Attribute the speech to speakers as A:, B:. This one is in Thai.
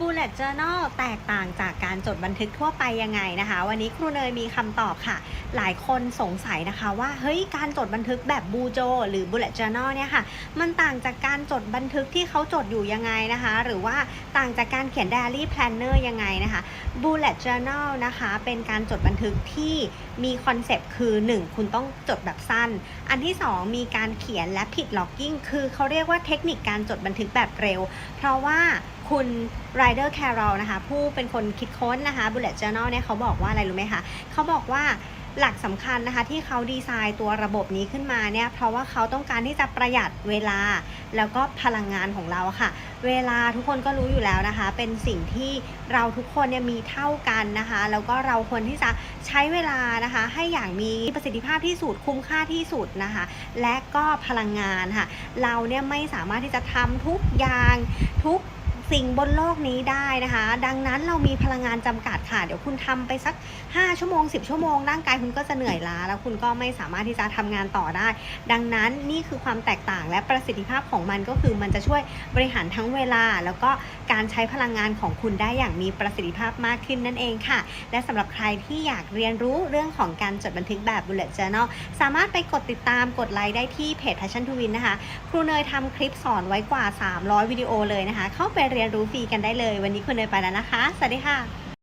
A: Bullet Journal แตกต่างจากการจดบันทึกทั่วไปยังไงนะคะ วันนี้ครูเนยมีคำตอบค่ะ หลายคนสงสัยนะคะว่าเฮ้ยการจดบันทึกแบบบูโจหรือ Bullet Journal เนี่ยค่ะ มันต่างจากการจดบันทึกที่เขาจดอยู่ยังไงนะคะ หรือว่าต่างจากการเขียน Diary Planner ยังไงนะคะ Bullet Journal นะคะเป็นการจดบันทึกที่มีคอนเซปต์คือ 1 คุณต้องจดแบบสั้น อันที่ 2 มีการเขียนและผิดล็อกกิ้งคือเขาเรียกว่าเทคนิคการจดบันทึกแบบเร็ว เพราะว่า คุณ Ryder Carroll นะคะ ผู้เป็นคนคิดค้นนะคะ Bullet Journal เนี่ยเขาบอกว่าอะไรรู้ไหมคะเขาบอกว่าหลักสำคัญนะคะที่เขาดีไซน์ตัวระบบนี้ขึ้นมาเนี่ยเพราะว่าเขาต้องการที่จะประหยัดเวลา แล้วก็พลังงานของเราค่ะ เวลาทุกคนก็รู้อยู่แล้วนะคะ เป็นสิ่งที่เราทุกคนเนี่ยมีเท่ากันนะคะ แล้วก็เราควรที่จะใช้เวลานะคะ ให้อย่างมีประสิทธิภาพที่สุดคุ้มค่าที่สุดนะคะ และก็พลังงานค่ะ เราเนี่ยไม่สามารถที่จะทำทุกอย่างทุก สิ่งบนโลกนี้ได้นะคะ ดังนั้นเรามีพลังงานจำกัดค่ะ เดี๋ยวคุณทำไปสัก 5 ชั่วโมง 10 ชั่วโมง ร่างกายคุณก็จะเหนื่อยล้า แล้วคุณก็ไม่สามารถที่จะทำงานต่อได้ ดังนั้นนี่คือความแตกต่างและประสิทธิภาพของมันก็คือมันจะช่วยบริหารทั้งเวลา แล้วก็การใช้พลังงานของคุณได้อย่างมีประสิทธิภาพมากขึ้นนั่นเองค่ะ และสำหรับใครที่อยากเรียนรู้เรื่องของการจดบันทึกแบบ Bullet Journal สามารถไปกดติดตามกดไลค์ได้ที่เพจ Passion to Win นะคะ ครูเนยทำคลิปสอนไว้กว่า 300 วิดีโอเลยนะคะ เข้าไปเรียนรู้ฟรีกันได้เลย วันนี้คุณเนยไปแล้วนะคะ สวัสดีค่ะ